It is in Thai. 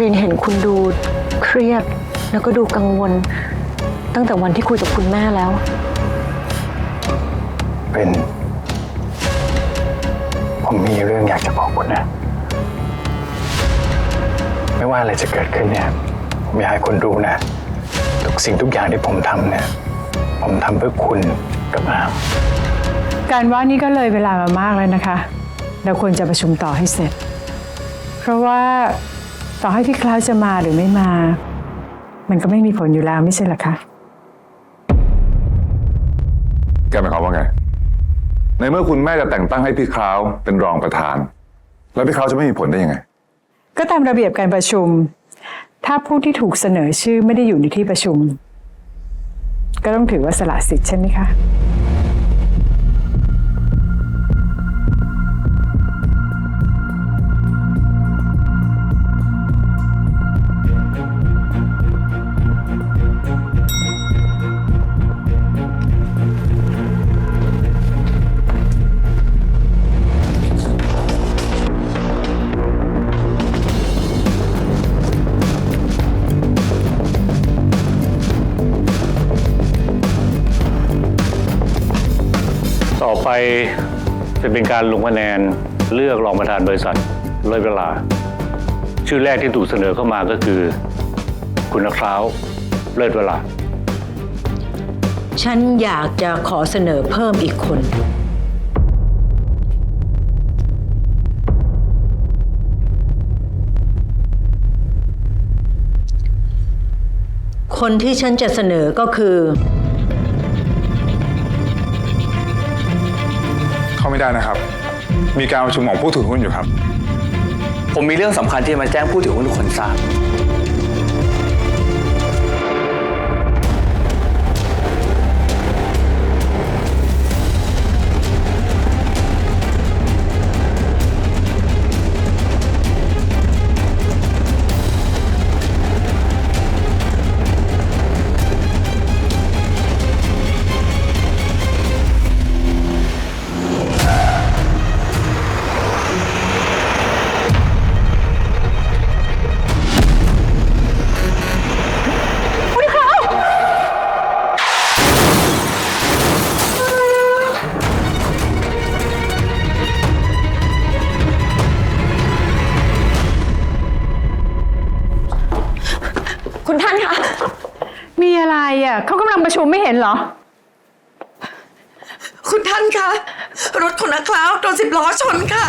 รีนเห็นคุณดูเครียด แล้วก็ดูกังวล ตั้งแต่วันที่คุยกับคุณแม่แล้ว เป็น ผมมีเรื่องอยากจะบอกคุณนะ ไม่ว่าอะไรจะเกิดขึ้นเนี่ย ผมอยากให้คุณรู้นะ ทุกสิ่งทุกอย่างที่ผมทำเนี่ย ผมทำเพื่อคุณกับอามการว่านี่ก็เลยเวลามามากแล้วนะคะ เราควรจะประชุมต่อให้เสร็จ เพราะว่า ต่อให้พี่คลาวจะมาหรือไม่มา มันก็ไม่มีผลอยู่แล้วไม่ใช่เหรอคะ แกหมายความว่าไง ในเมื่อคุณแม่จะแต่งตั้งให้พี่คราวเป็นรองประธาน แล้วพี่คราวจะไม่มีผลได้ยังไง ก็ตามระเบียบการประชุม ถ้าผู้ที่ถูกเสนอชื่อไม่ได้อยู่ในที่ประชุม ก็ต้องถือว่าสละสิทธิ์ใช่ไหมคะ อไปจะเป็นการลงคะแนนเลือกรองประธานบริษัทเลยเวลา ชื่อแรกที่ถูกเสนอเข้ามาก็คือ คุณคร้าวเลิศเวลา ฉันอยากจะขอเสนอเพิ่มอีกคน คนที่ฉันจะเสนอก็คือ ไม่ได้นะครับ มีการประชุมของผู้ถือหุ้นอยู่ครับ ผมมีเรื่องสำคัญที่จะมาแจ้งผู้ถือหุ้นทุกคนทราบ มีอะไรอะเขากำลังประชุมไม่เห็นเหรอ คุณท่านคะ รถของนักคล้าวโดนสิบล้อชนค่ะ